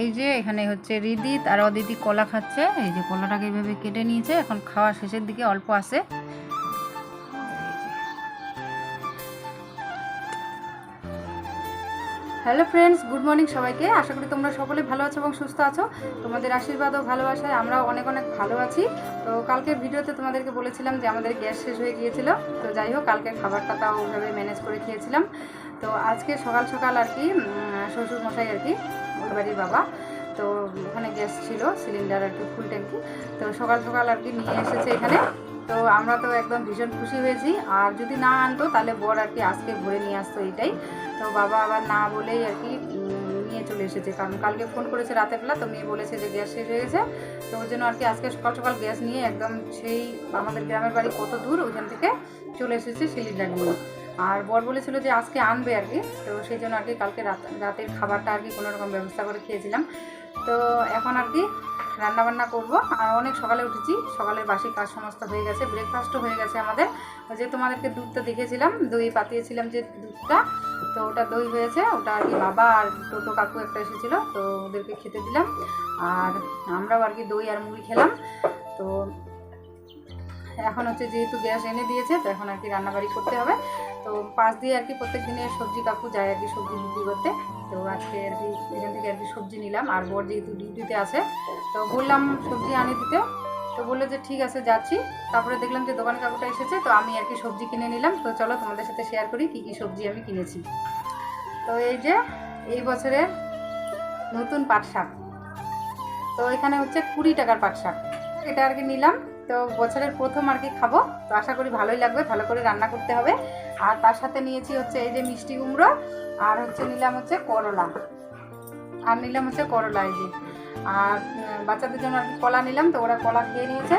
এই যে এখানে হচ্ছে রিদিত আর অদিতি কলা খাচ্ছে। এই যে কলাটাকে এইভাবে কেটে নিয়েছে। এখন খাওয়া শেষের দিকে অল্প আছে। হ্যালো ফ্রেন্ডস, গুড মর্নিং সবাইকে। আশা করি তোমরা সকলে ভালো আছো এবং সুস্থ আছো। তোমাদের আশীর্বাদ ও ভালোবাসায় আমরাও অনেক অনেক ভালো আছি। তো কালকের ভিডিওতে তোমাদেরকে বলেছিলাম যে আমাদের গ্যাস শেষ হয়ে গিয়েছিল। তো যাই হোক কালকে খাবারটা তাও ওইভাবে ম্যানেজ করে খেয়েছিলাম। তো আজকে সকাল সকাল আর কি শ্বশুর মশাই আর কি ওর বাড়ির বাবা। তো ওখানে গ্যাস ছিল সিলিন্ডার আর কি ফুল ট্যাঙ্কি। তো সকাল সকাল আর কি নিয়ে এসেছে এখানে। তো আমরা তো একদম ভীষণ খুশি হয়েছি। আর যদি না আনতো, তাহলে বর আর কি আজকে ভরে নিয়ে আসতো এটাই তো বাবা আবার না বলেই আর কি নিয়ে চলে এসেছে। কারণ কালকে ফোন করেছে রাতে বেলা, তো মেয়ে বলেছে যে গ্যাস শেষ হয়ে গেছে। তো ওই জন্য আর কি আজকে সকাল সকাল গ্যাস নিয়ে একদম সেই আমাদের গ্রামের বাড়ি কত দূর, ওইখান থেকে চলে এসেছে সিলিন্ডার নিয়ে। আর বর বলেছিল যে আজকে আনবে আর কি। তো সেই জন্য আর কি কালকে রাত, রাতের খাবারটা আর কি কোনো রকম ব্যবস্থা করে খেয়েছিলাম। তো এখন আর কি রান্নাবান্না করব। আর অনেক সকালে উঠেছি। সকালের বাসি কাজ সমস্ত হয়ে গেছে। ব্রেকফাস্টও হয়ে গেছে আমাদের। যে তোমাদেরকে দুধটা দেখেছিলাম দই পাতিয়েছিলাম যে দুধটা। তো ওটা দই হয়েছে। ওটা আর কি বাবা আর টোটো কাকু একটা এসেছিল। তো ওদেরকে খেতে দিলাম। আর আমরাও আর কি দই আর মুড়ি খেলাম। তো এখন হচ্ছে যেহেতু গ্যাস এনে দিয়েছে, তো এখন আর কি রান্নাবাড়ি করতে হবে। পাশ দিয়ে আর কি প্রত্যেক দিনের সবজি কাকু যায় আর কি সবজি বিক্রি করতে। তো আজকে আর কি এখান থেকে আর কি সবজি নিলাম, আর বর যেহেতু ডিউটিতে আছে, তো বললাম সবজি আনি দিতে। তো বলল যে ঠিক আছে, যাচ্ছি। তারপরে দেখলাম যে দোকান কাকুটা এসেছে, তো আমি আর কি সবজি কিনে নিলাম। তো চলো তোমাদের সাথে শেয়ার করি কী কী সবজি আমি কিনেছি। তো এই যে এই বছরের নতুন পাট শাক। তো এখানে হচ্ছে কুড়ি টাকার পাট শাক। এটা আর কি নিলাম। তো বছরের প্রথম আর কি খাব। তো আশা করি ভালোই লাগবে, ভালো করে রান্না করতে হবে। আর তার সাথে নিয়েছি হচ্ছে এই যে মিষ্টি কুমড়ো আর হচ্ছে নিলাম হচ্ছে করলা। আর নিলাম হচ্ছে করলা এই যে। আর বাচ্চাদের জন্য আর কলা নিলাম, তো ওরা কলা খেয়ে নিয়েছে।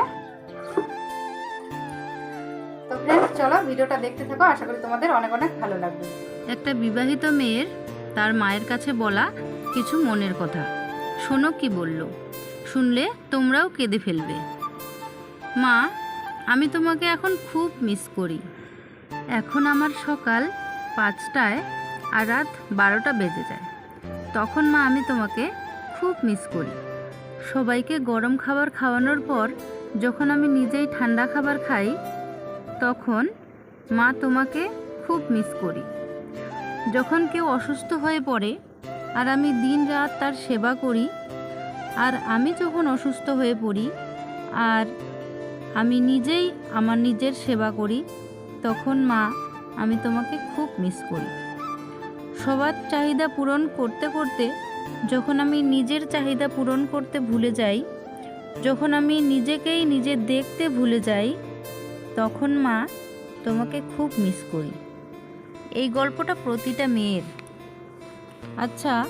তো ফ্রেন্ডস চলো ভিডিওটা দেখতে থাকো, আশা করি তোমাদের অনেক অনেক ভালো লাগবে। একটা বিবাহিত মেয়ের তার মায়ের কাছে বলা কিছু মনের কথা। শোনো কি বলল? শুনলে তোমরাও কেঁদে ফেলবে। মা, আমি তোমাকে এখন খুব মিস করি। এখন আমার সকাল পাঁচটায় আর রাত বারোটা বেজে যায়। তখন মা আমি তোমাকে খুব মিস করি। সবাইকে গরম খাবার খাওয়ানোর পর যখন আমি নিজেই ঠান্ডা খাবার খাই, তখন মা তোমাকে খুব মিস করি। যখন কেউ অসুস্থ হয়ে পড়ে আর আমি দিন রাত তার সেবা করি, আর আমি যখন অসুস্থ হয়ে পড়ি আর আমি নিজেই আমার নিজের সেবা করি তখন মা, আমি তোমাকে খুব মিস করি। সবার চাহিদা পূরণ করতে করতে, যখন আমি নিজের চাহিদা পূরণ করতে ভুলে যাই, যখন আমি নিজেকেই নিজে দেখতে ভুলে যাই, তখন মা, তোমাকে খুব মিস করি। এই গল্পটা প্রতিটা মেয়ের। আচ্ছা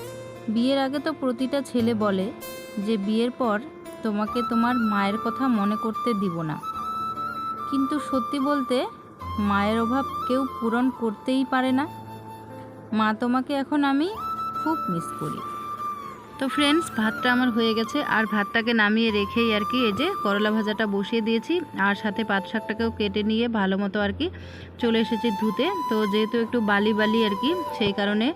বিয়ের আগে তো প্রতিটা ছেলে বলে যে, বিয়ের পর তোমাকে তোমার মায়ের কথা মনে করতে দিব না। কিন্তু সত্যি বলতে মায়ের অভাব কেউ পূরণ করতেই পারে না। মা তোমাকে এখন আমি খুব মিস করি। তো ফ্রেন্ডস ভাতটা আমার হয়ে গেছে। আর ভাতটাকে নামিয়ে রেখেই আর কি এই যে করলা ভাজাটা বসিয়ে দিয়েছি। আর সাথে পাট শাকটাকেও কেটে নিয়ে ভালো মতো আর কি চলে এসেছি ধুতে। তো যেহেতু একটু বালি বালি আর কি, সেই কারণে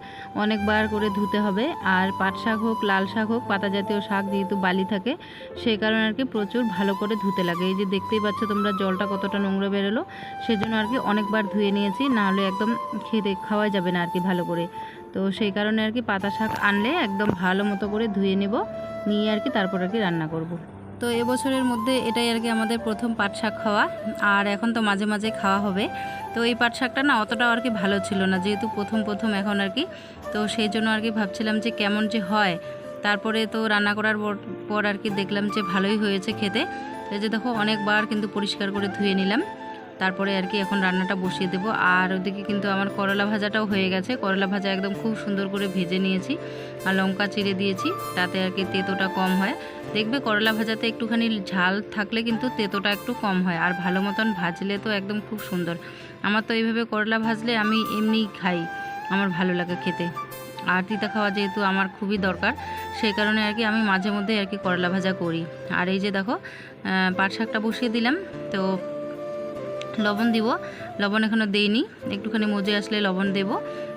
অনেকবার করে ধুতে হবে। আর পাট শাক হোক, লাল শাক হোক, পাতা জাতীয় শাক যেহেতু বালি থাকে, সেই কারণে আর কি প্রচুর ভালো করে ধুতে লাগে। এই যে দেখতেই পাচ্ছ তোমরা জলটা কতটা নোংরা বেরোলো, সেজন্য আর কি অনেকবার ধুয়ে নিয়েছি। নাহলে একদম খেতে খাওয়া যাবে না আর কি ভালো করে। তো সেই কারণে আর কি পাতা শাক আনলে একদম ভালো মতো করে ধুয়ে নেব, নিয়ে আর কি তারপর আর কি রান্না করব। তো এবছরের মধ্যে এটাই আর কি আমাদের প্রথম পাট শাক খাওয়া, আর এখন তো মাঝে মাঝে খাওয়া হবে। তো এই পাট শাকটা না অতটাও আর কি ভালো ছিল না, যেহেতু প্রথম প্রথম এখন আর কি। তো সেই জন্য আর কি ভাবছিলাম যে কেমন যে হয়। তারপরে তো রান্না করার পর- পর আর কি দেখলাম যে ভালোই হয়েছে খেতে। এই যে দেখো, অনেকবার কিন্তু পরিষ্কার করে ধুয়ে নিলাম। তারপরে আর কি এখন রান্নাটা বসিয়ে দেবো। আর ওদিকে কিন্তু আমার করলা ভাজাটাও হয়ে গেছে। করলা ভাজা একদম খুব সুন্দর করে ভেজে নিয়েছি আর লঙ্কা চিড়ে দিয়েছি, তাতে আর কি তেতোটা কম হয়। দেখবে করলা ভাজাতে একটুখানি ঝাল থাকলে কিন্তু তেতোটা একটু কম হয়। আর ভালো মতন ভাজলে তো একদম খুব সুন্দর। আমার তো এইভাবে করলা ভাজলে আমি এমনিই খাই। আমার ভালো লাগে খেতে। আর তিতা খাওয়া যেহেতু আমার খুবই দরকার, সেই কারণে আর কি আমি মাঝে মধ্যে আর কি করলা ভাজা করি। আর এই যে দেখো পাট শাকটা বসিয়ে দিলাম। তো লবণ দিব। লবণ এখনও দেইনি। একটুখানি মজে আসলে লবণ দেব।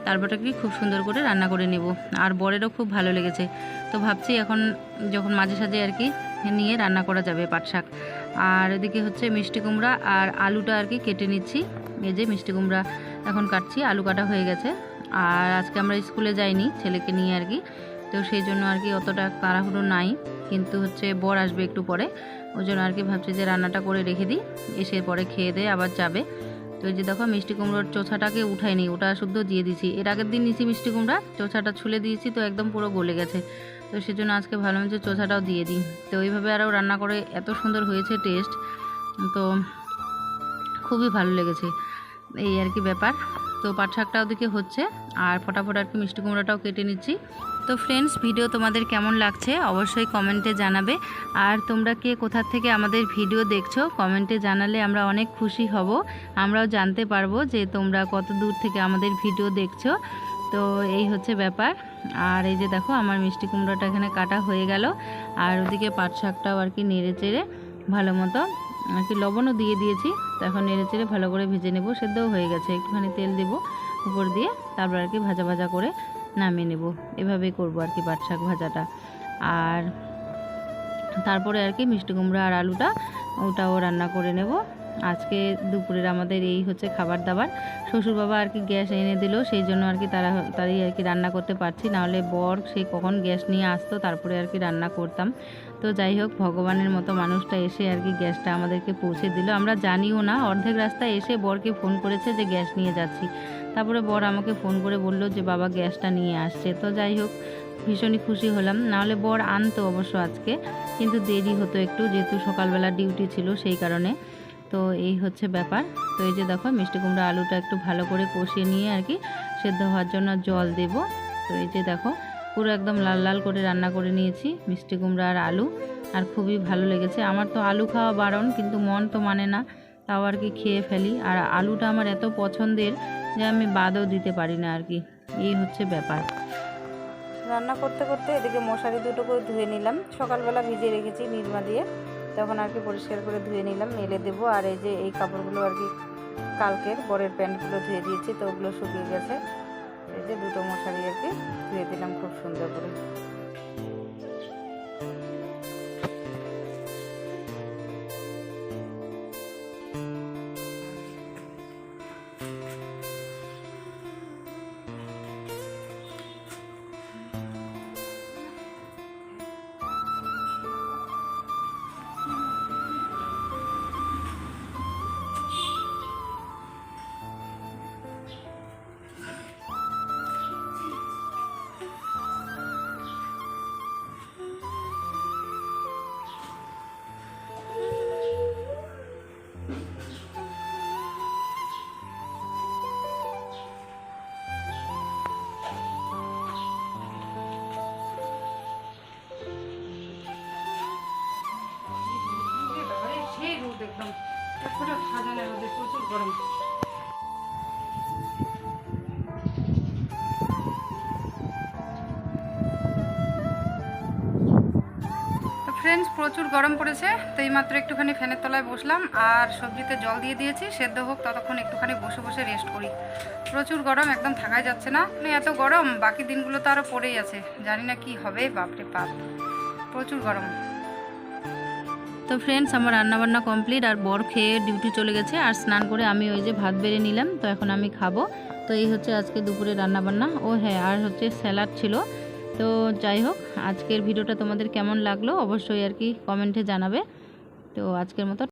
তারপরটা কি খুব সুন্দর করে রান্না করে নেব। আর বরেরও খুব ভালো লেগেছে। তো ভাবছি এখন যখন মাঝে সাঝে আর কি নিয়ে রান্না করা যাবে পাট শাক। আর এদিকে হচ্ছে মিষ্টি কুমড়া আর আলুটা আর কি কেটে নিচ্ছি। এই যে মিষ্টি কুমড়া এখন কাটছি, আলু কাটা হয়ে গেছে। আর আজকে আমরা স্কুলে যাইনি ছেলেকে নিয়ে আর কি। তো সেই জন্য আর কি অতটা তাড়াহুড়ো নাই। কিন্তু হচ্ছে বর আসবে একটু পরে। ওই জন্য আর কি ভাবছি যে রান্নাটা করে রেখে দিই। এসে পরে খেয়ে দিয়ে আবার যাবে। তো এই যে দেখো মিষ্টি কুমড়োর চোছাটাকে উঠাইনি, ওটা শুদ্ধ দিয়ে দিয়েছি এর আগের দিন নিয়েছি মিষ্টি কুমড়া, চোছাটা ছুলে দিয়েছি তো একদম পুরো গলে গেছে। তো সেজন্য আজকে ভাবলাম যে চোছাটাও দিয়ে দিই। তো ওইভাবে আরও রান্না করে এত সুন্দর হয়েছে টেস্ট তো খুবই ভালো লেগেছে। এই আর কি ব্যাপার। তো পাট শাকটা ওদিকে হচ্ছে। আর ফটাফট আর কি মিষ্টি কুমড়োটাও কেটে নিচ্ছি। তো ফ্রেন্ডস ভিডিও তোমাদের কেমন লাগছে অবশ্যই কমেন্টে জানাবে। আর তোমরা কে কোথা থেকে আমাদের ভিডিও দেখছ কমেন্টে জানালে আমরা অনেক খুশি হব। আমরাও জানতে পারব যে তোমরা কত দূর থেকে আমাদের ভিডিও দেখছ। তো এই হচ্ছে ব্যাপার। আর এই যে দেখো, আমার মিষ্টি কুমড়োটা এখানে কাটা হয়ে গেল। আর ওদিকে পাট শাকটাও আর কি নেড়ে চেড়ে ভালো মতো আর কি লবণও দিয়ে দিয়েছি। তো এখন নেড়ে চেড়ে ভালো করে ভেজে নেব। সেদ্ধও হয়ে গেছে। একটুখানি তেল দেব উপর দিয়ে। তারপর আর কি ভাজা ভাজা করে নামিয়ে নেব। এভাবেই করব আর কি পাট শাক ভাজাটা। আর তারপরে আর কি মিষ্টি কুমড়া আর আলুটা, ওটাও রান্না করে নেব। আজকে দুপুরের আমাদের এই হচ্ছে খাবার দাবার। শ্বশুর বাবা আর কি গ্যাস এনে দিল, সেই জন্য আর কি তারা তারই আর কি রান্না করতে পারছি। নাহলে বর সেই কখন গ্যাস নিয়ে আসতো, তারপরে আর কি রান্না করতাম। তো যাই হোক, ভগবানের মতো মানুষটা এসে আর কি গ্যাসটা আমাদেরকে পৌঁছে দিল। আমরা জানিও না, অর্ধেক রাস্তায় এসে বরকে ফোন করেছে যে গ্যাস নিয়ে যাচ্ছি। তারপরে বর আমাকে ফোন করে বলল যে, বাবা, গ্যাসটা নিয়ে আসছে। তো যাই হোক, ভীষণই খুশি হলাম। নাহলে বর আনতো অবশ্য আজকে, কিন্তু দেরি হতো একটু, যেহেতু সকালবেলা ডিউটি ছিল সেই কারণে। তো এই হচ্ছে ব্যাপার। তো এই যে দেখো, মিষ্টি কুমড়া আলুটা একটু ভালো করে কষিয়ে নিয়ে আর কি সেদ্ধ হওয়ার জন্য জল দেব। তো এই যে দেখো পুরো একদম লাল লাল করে রান্না করে নিয়েছি, মিষ্টি কুমড়া আর আলু, আর খুবই ভালো লেগেছে। আমার তো আলু খাওয়া বারণ, কিন্তু মন তো মানে না, তাও আর কি খেয়ে ফেলি। আর আলুটা আমার এত পছন্দের যে আমি বাদও দিতে পারি না আর কি। এই হচ্ছে ব্যাপার। রান্না করতে করতে এদিকে মশারি দুটো করে ধুয়ে নিলাম। সকালবেলা ভিজিয়ে রেখেছি নিরমা দিয়ে। তখন আর কি পরিষ্কার করে ধুয়ে নিলাম মেলে দেবো। আর এই যে এই কাপড়গুলো আর কি কালকের বরের প্যান্টগুলো ধুয়ে দিয়েছি, তো ওগুলো শুকিয়ে গেছে। এই যে দুটো মশারি আর কি ধুয়ে দিলাম খুব সুন্দর করে। রোদ সাজানো প্রচুর গরম। ফ্রেন্ডস প্রচুর গরম পড়েছে, তো এইমাত্র একটুখানি ফ্যানের তলায় বসলাম, আর সবজিতে জল দিয়ে দিয়েছি, সেদ্ধ হোক, ততক্ষণ একটুখানি বসে বসে রেস্ট করি। প্রচুর গরম, একদম থাকাই যাচ্ছে না। মানে এত গরম, বাকি দিনগুলো তো আরও পড়েই আছে। জানি না কি হবে, বাপরে বাপ। প্রচুর গরম। তো ফ্রেন্ডস আমার রান্নাবান্না কমপ্লিট আর বর খেয়ে ডিউটি চলে গেছে। আর স্নান করে আমি ওই যে ভাত বেড়ে নিলাম, তো এখন আমি খাব। তো এই হচ্ছে আজকে দুপুরে রান্নাবান্না। ও হ্যাঁ আর হচ্ছে স্যালাড ছিল। তো যাই হোক, আজকের ভিডিওটা তোমাদের কেমন লাগল অবশ্যই আর কি কমেন্টে জানাবে। তো আজকের মতো